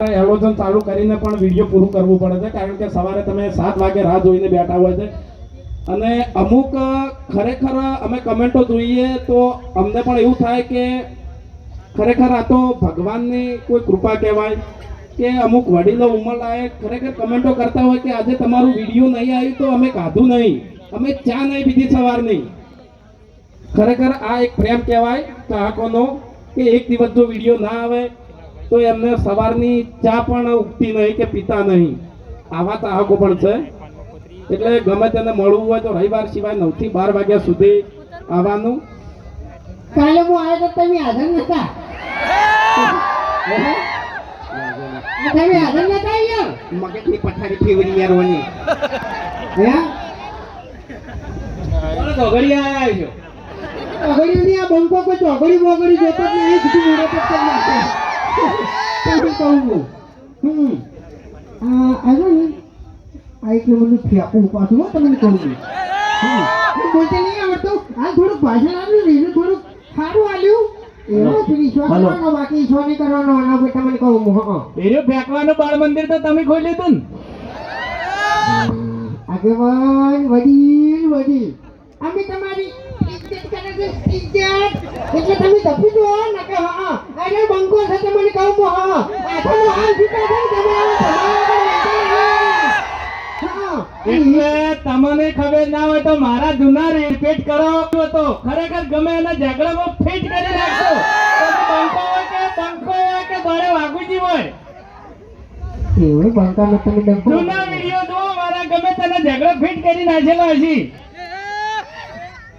Halogen ચાલુ કરીને પણ વીડિયો પૂરું કરવું પડે છે, કારણ કે સવારે તમે સાત વાગે રાહ જોઈને બેઠા હોય છે. અને અમુક, ખરેખર અમે કમેન્ટો જોઈએ તો અમને પણ એવું થાય કે ખરેખર આ તો ભગવાનની કોઈ કૃપા કહેવાય કે અમુક વડીલો ઉંમરલાયક ખરેખર કમેન્ટો કરતા હોય કે આજે તમારું વીડિયો નહીં આવ્યું તો અમે કાધું નહીં, અમે ચા નહીં પીધી નહીં ખરેખર આ એક પ્રેમ કહેવાય ચાહકોનો કે એક દિવસ જો વીડિયો ના આવે તો એમને સવારની ચા પણ ઉગતી નહીં કે પીતા નહીં. આવા ચાહકો પણ છે. એટલે ગમે તેને મળવું હોય તો રવિવાર સિવાય નવથી બાર વાગ્યા સુધી આવવાનું. કાલે હું આવ્યો તો તમે હાજર નતા તમે હાજર નતા યાર મગજની પથારી ફેવરી યાર ઓની. હે? ગોગડિયા આવ્યા છો? ચોગડીઓની આ બંકો કોઈ ચોગડી બોગડી જોતો જ નહીં સીધું પર કહું હમ આવ્યો ને આ એટલે મને ફેંકું પાછું તમને કહું હું બોલતે નહીં આવડતું આ થોડુંક ભાષણ આવ્યું ને એને થોડુંક સારું આવ્યું બાળ તો તમે ખોલી લીધું આગેવાન વડીલ વડીલ અમે તમારી ઇજ્જત કરે છે ઇજ્જત એટલે તમે તપી દો નકે હા અરે બંકો છે તે મને કહું હું હા આખાનો હાલ જીતા છે તમે એટલે તમને ખબર ના હોય તો મારા જૂના રિપીટ કરો. હતો ખરેખર ગમે એના ઝઘડામાં ફિટ કરી નાખશો. બંકો હોય કે બંકો હોય કે ઘરે વાઘુજી હોય. એવું બંકાનો તમે ડંકો જૂના વીડિયો જો મારા ગમે તેના ઝઘડા ફિટ કરી નાખેલો હજી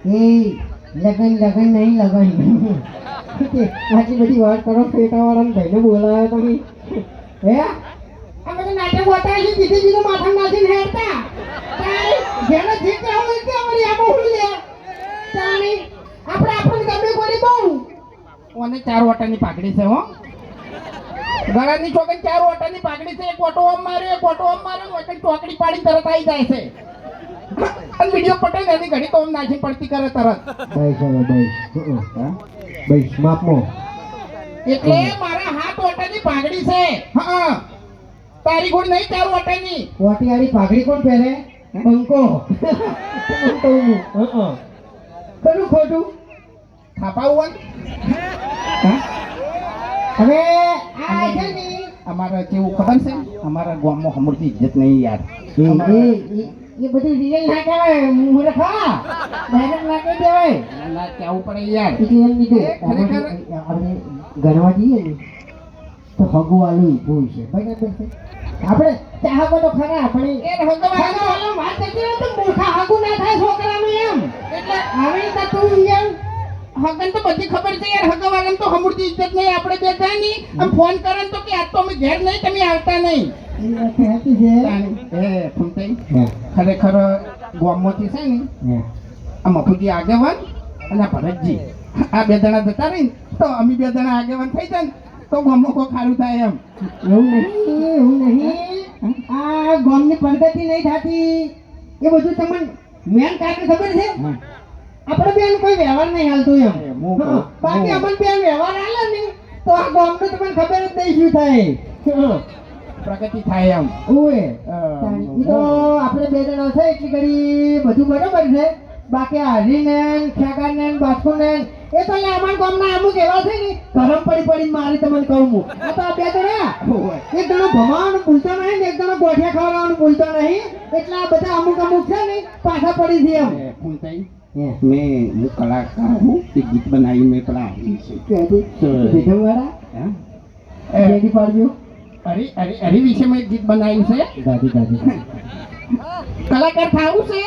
એ લગન લગન નહીં, લગન. આટલી બધી વાત કરો પેટાવાળાને ભાઈને બોલાવ્યો તમે હે? તો નાટક બતાવી બીજું બીજું માથા નાખીને હેરતા. જેને જે અમારી આમાં હું લે તારે આપણે, આપણને ગમે કોની બહુ. ચાર ઓટાની પાકડી છે, હો. ગળાની છોકરી ચાર ઓટાની પાકડી છે, એક ઓટો આમ માર્યો, એક ઓટો આમ માર્યો એક ચોકડી પાડી તરત આવી જાય છે. અને વીડિયો પટે ને એની તો આમ નાખી પડતી કરે તરત. બસ હવે બસ બસ માપમાં એટલે મારા હાથ ઓટાની પાઘડી છે. હા તારી ગુણ નહીં તારું ઓટાની વાટીવાળી પાઘડી કોણ પહેરે? બંકો હું. હં. ખરું ખોટું? થાપાવું હવે આ છે ને અમારા કેવું ખબર છે અમારા ગામમાં હમણાં ઇજ્જત નહીં યાર એ બધું રિયલ ના કહેવાય મૂર્ખા ડાયરેક્ટ ના કહી દેવાય. ના, કહેવું પડે યાર? એમ કીધું આપણે ગણવા જઈએ ને તો હગુ વાલું ભૂલ છે. બરાબર છે. આપણે ચાહકો તો ખરા પણ એ ભગવાન હગુ વાત તો મૂર્ખા હગુ ના થાય છોકરાનું એમ. એટલે આવી રીતે તું હગન તો બધી ખબર છે યાર હગવાળાને તો હમુરતી ઇજ્જત નહીં આપણે બે જાય નહીં. આમ ફોન કરે તો કે આજ તો અમે ઘેર નહીં તમે આવતા નહીં. ખરેખર ગામમાંથી છે ને. આ મફુજી આગેવાન અને ભરતજી. આ બે જણા જતા રહી તો અમે બે જણા આગેવાન થઈ જાય તો ગોમો કો ખારું થાય એમ. એવું નહીં એવું નહીં. આ ગોમની પ્રગતિ નહીં થતી. એ બધું તમને મેન કારણ ખબર છે? આપણે બેન કોઈ વ્યવહાર નહીં હાલતો એમ. બાકી હું. બેન વ્યવહાર હાલે ને તો આ ગામનું તમને ખબર જ નહીં શું થાય. પ્રગતિ થાય એમ. ઓય તો આપણે બે જણા છે એટલી ઘડી બધું બરોબર છે. બાકી હરીને ને, ખેગાને ને, બાસ્કુને ને, એ તો અમાર અમારા ગામના અમુક એવા છે ને ગરમ પડી પડી મારી તમને કહું હું. આ તો આ બે જણા. એક જણો ભમાવાનું ભૂલતો નહીં ને એક જણો ગોઠિયા ખવડાવવાનું ભૂલતો નહીં. એટલે આ બધા અમુક અમુક છે ને પાછા પડી છે એમ. હે. મેં હું કલાકાર હું તે ગીત બનાવી મેં પાડજો. હરી હરી હરી વિશે મેં ગીત બનાવ્યું છે. દાદી દાદી. કલાકાર થવું છે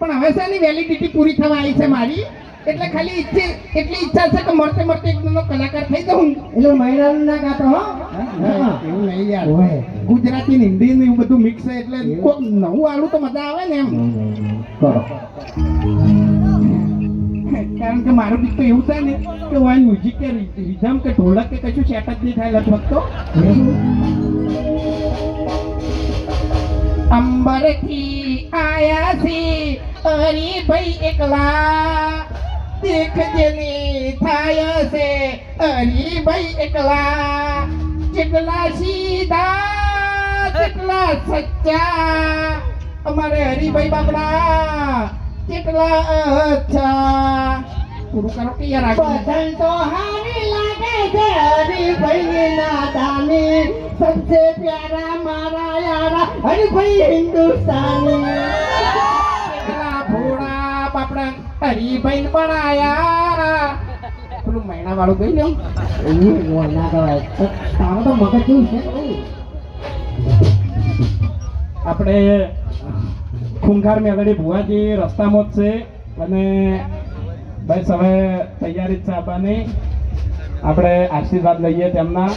પણ હવે છે ને વેલિડિટી પૂરી થવા આવી છે મારી. એટલે ખાલી ઈચ્છે એટલી ઈચ્છા છે કે મળતે મળતે એક દિનનો કલાકાર થઈ જાઉં. એટલે મહિલાનું ના ગાતો હો? એવું નહીં યાર. ગુજરાતી ને હિન્દી ને એવું બધું મિક્સ છે એટલે કોક નવું આલું તો મજા આવે ને એમ. કરો. કારણ કે મારું ગીત તો એવું થાય ને કે વાય મ્યુઝિક કે રિધમ કે ઢોલક કે કશું સેટ જ નહીં થાય લગભગ તો. અંબરથી આયા છે હરીભાઈ એકલા. દેખ જેની થાય છે. હરીભાઈ એકલા જેટલા સીધા જેટલા સચ્ચા. અમારે હરિભાઈ બાપડા કેટલા અચ્છા. પૂરું કરો કે યાર બદલ તો હારી લાગે છે હરિભાઈ નાદાની. સબસે પ્યારા મારા યારા. હરિભાઈ હિન્દુસ્તાની. હરિભાઈ બનાયા પેલું મહિના વાળું ગઈ લેવું એવું બોલ કહેવાય તારો તો મગજ કેવું છે આપણે ખૂંખાર મેલડી ભુવાજી રસ્તામાં જ છે અને બસ હવે તૈયારી જ છે આપવાની. આપણે આશીર્વાદ લઈએ તેમના.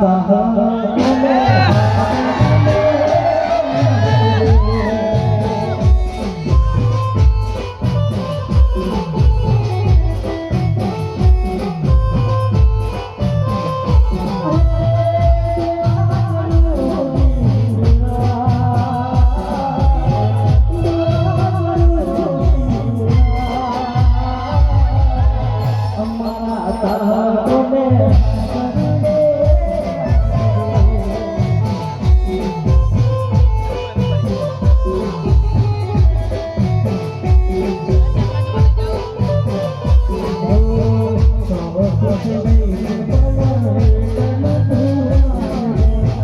Bahasa